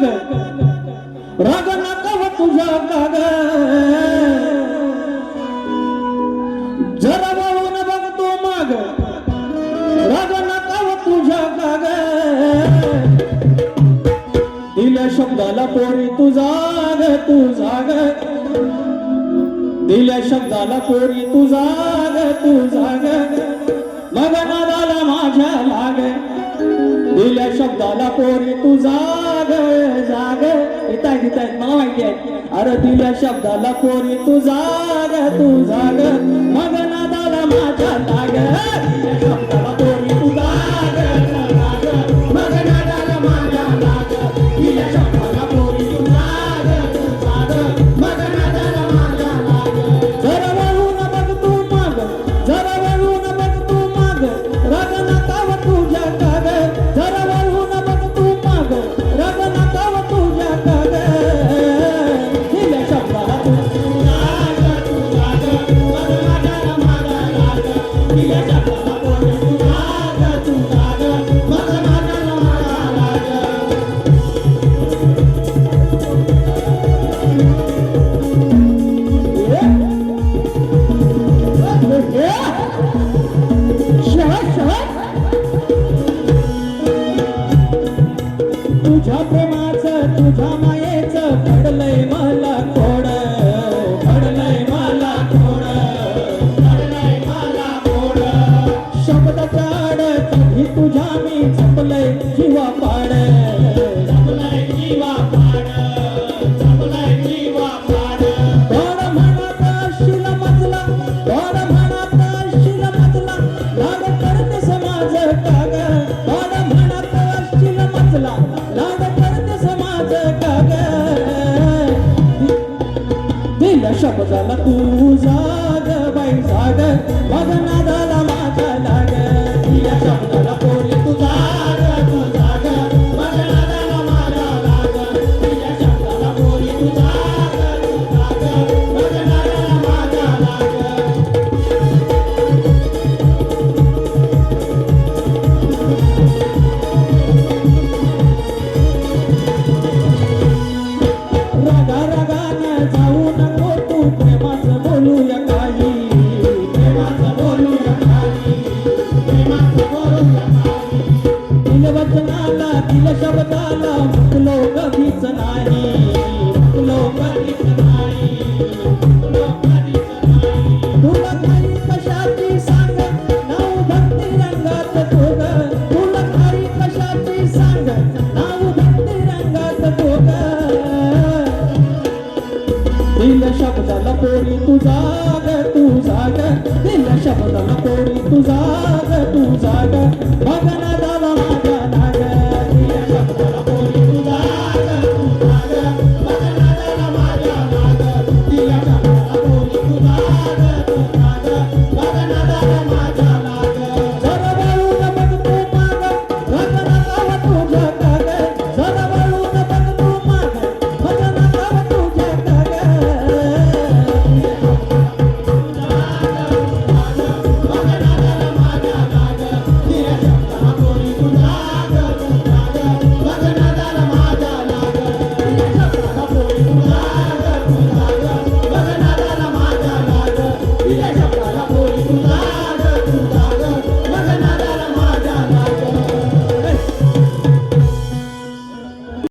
तू माग राग नकाव तुझा काग जरा वळून बघतो माग राग नकाव तुझा काग दिल्या शब्दाला पोरी तू जाग तू जाग. दिल्या शब्दाला पोरी तू जाग तू जाग. मग नादाला माझ्या लाग. पहिल्या शब्दाला पोरी तू जाग जाग. येत आहेत येताय आहेत मला माहिती आहे. अरे दिल्या शब्दाला पोरी तू जाग तू जाग. मग नादाला माझ्या लाग लाग दिल्या शब्दाला शब्दाला तू जाग बाई जाग. मग शब्दाला दिल शब्दाला मुकलो कधीच नाही. मुकलो कधीच नाही. तुला कशाची सांग? नाव भक्ती रंगात तोग तुला काही कशाची सांग? नाव भक्ती रंगात तोग दिल शब्दाला पोरी तू जाग तू जाग. दिल शब्दाला कोणी तू जाग तू जाग. मग